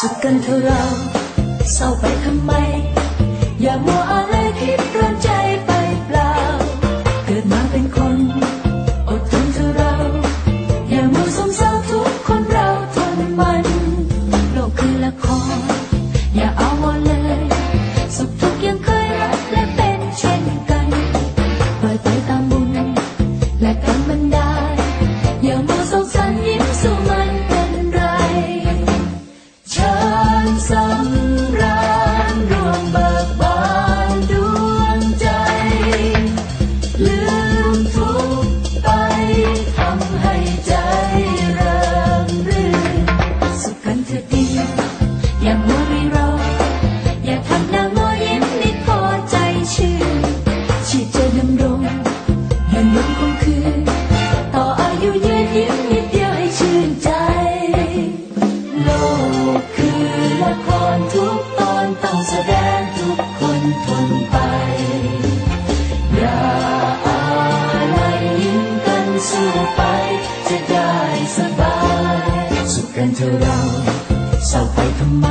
สุขกันเถอะเราเศร้าไปทำไม อย่ามัวอะไรคิดร้อนใจไปเปล่า เกิดมาเป็นคนอดทนเถอะเรา อย่ามัวสงเศร้าทุกคนเราทนมัน โลกคือละคร อย่าเอาวอนเลย สุขทุกข์ยังเคยรักและเป็นเช่นกันปล่อยไปตามบุญและกันบันดาลอย่ามัวสง ลืมทุกไปทำให้ใจเริงรื่นสุขกันเถิดดีอย่ามัวรีรออย่าทำหน้างอยิ้มนิดพอใจชื่นชีพจะดำรงยืนยงคงคืนต่ออายุยืนยิ้มนิดเดียวให้ชื่นใจ โลกคือละครทุกตอนต้องแสดง ไปจะได้สบาย สุขกันเธอเราเศร้าไปทำไม